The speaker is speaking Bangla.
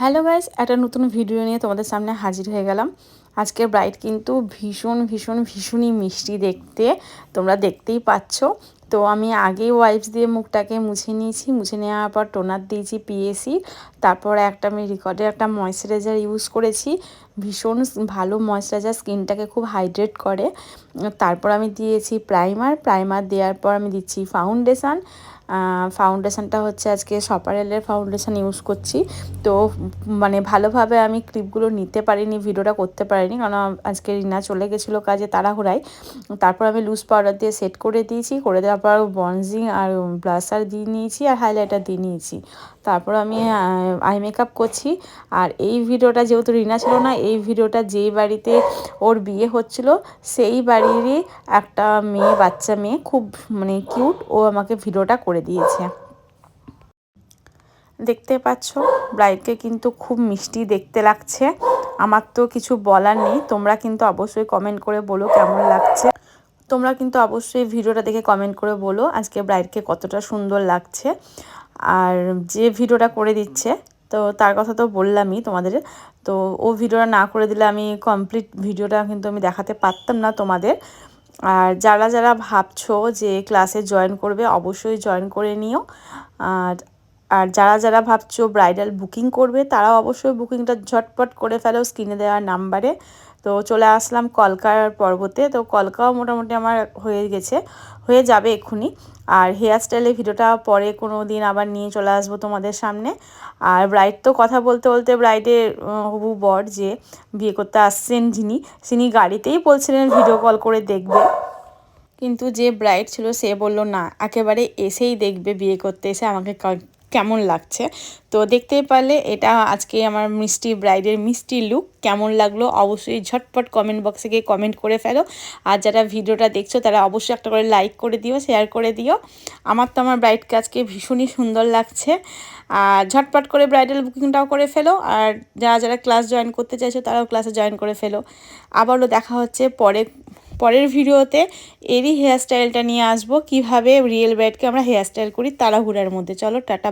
হ্যালো গাইস, একটা নতুন ভিডিও নিয়ে তোমাদের সামনে হাজির হয়ে গেলাম। আজকে ব্রাইট কিন্তু ভীষণ ভীষণ, ভীষণই মিষ্টি দেখতে, তোমরা দেখতেই পাচ্ছ। তো আমি আগেই ওয়াইপস দিয়ে মুখটাকে মুছে নিয়েছি, মুছে নেওয়ার পর টোনার দিয়েছি পিএসি তারপর একটা আমি রিকর্ডের একটা ময়শ্চারাইজার ইউজ করেছি। ভীষণ ভালো ময়শ্চারাইজার স্কিনটাকে খুব হাইড্রেট করে। তারপর আমি দিয়েছি প্রাইমার প্রাইমার দেওয়ার পর আমি দিচ্ছি ফাউন্ডেশান ফাউন্ডেশানটা হচ্ছে আজকে সপারেলের ফাউন্ডেশান ইউজ করছি। তো মানে ভালোভাবে আমি ক্লিপগুলো নিতে পারিনি, ভিডিওটা করতে পারিনি, কারণ আজকে রিনা চলে গেছিল কাজে তাড়াহুড়ায়। তারপর আমি লুজ পাউডার দিয়ে সেট করে দিয়েছি, করে দেওয়ার পর বনজিং আর ব্লাসার দিয়ে নিয়েছি আর হাইলাইটার দিয়ে নিয়েছি। তারপর আমি আই মেকআপ করছি। আর এই ভিডিওটা যেহেতু রিনা ছিল না, এই ভিডিওটা যেই বাড়িতে ওর বিয়ে হচ্ছিল, সেই বাড়িরই একটা মেয়ে, বাচ্চা মেয়ে, খুব মানে কিউট ও আমাকে ভিডিওটা করে দিয়েছে। দেখতে পাচ্ছ ব্রাইডকে কিন্তু খুব মিষ্টি দেখতে লাগছে। আমার তো কিছু বলার নেই, তোমরা কিন্তু অবশ্যই কমেন্ট করে বলো কেমন লাগছে। তোমরা কিন্তু অবশ্যই ভিডিওটা দেখে কমেন্ট করে বলো আজকে ব্রাইডকে কতটা সুন্দর লাগছে। আর যে ভিডিওটা করে দিচ্ছে, তো তার কথা তো বললামই তোমাদের। তো ও ভিডিওটা না করে দিলে আমি কমপ্লিট ভিডিওটা কিন্তু আমি দেখাতে পারতাম না তোমাদের। আর যারা যারা ভাবছ যে ক্লাসে জয়েন করবে অবশ্যই জয়েন করে নিও। আর আর যারা যারা ভাবছ ব্রাইডাল বুকিং করবে, তারাও অবশ্যই বুকিংটা ঝটপট করে ফেলো স্ক্রিনে দেওয়ার নাম্বারে তো চলে আসলাম কলকার পর্বতে। তো কলকাও মোটামুটি আমার হয়ে গেছে, হয়ে যাবে এক্ষুনি। আর হেয়ার স্টাইলের ভিডিওটা পরে কোনো দিন আবার নিয়ে চলে আসব তোমাদের সামনে। আর ব্রাইড তো কথা বলতে বলতে ব্রাইডের হবু বর যে বিয়ে করতে আসছেন যিনি, তিনি গাড়িতেই বলছিলেন ভিডিও কল করে দেখবে। কিন্তু যে ব্রাইড ছিল সে বলল, না, একেবারে এসেই দেখবে বিয়ে করতে, এসে আমাকে কেমন লাগছে? তো দেখতেই পারলে এটা আজকে আমার মিষ্টি ব্রাইডের মিষ্টি লুক কেমন লাগল অবশ্যই ঝটপট কমেন্ট বক্সে গিয়ে কমেন্ট করে ফেলো। আর যারা ভিডিওটা দেখছ তারা অবশ্যই একটা করে লাইক করে দিও শেয়ার করে দিও। আমার তো আমার ব্রাইডকে আজকে ভীষণই সুন্দর লাগছে। আর ঝটপট করে ব্রাইডাল বুকিংটাও করে ফেলো। আর যারা যারা ক্লাস জয়েন করতে চাইছো তারাও ক্লাসে জয়েন করে ফেলো। আবারও দেখা হচ্ছে পরে, পরের ভিডিওতে। এরই হেয়ারস্টাইলটা নিয়ে আসব। কীভাবে রিয়েল ব্রাইডকে আমরা হেয়ারস্টাইল করি তাড়াহুড়ার মধ্যে। চলো, টাটা।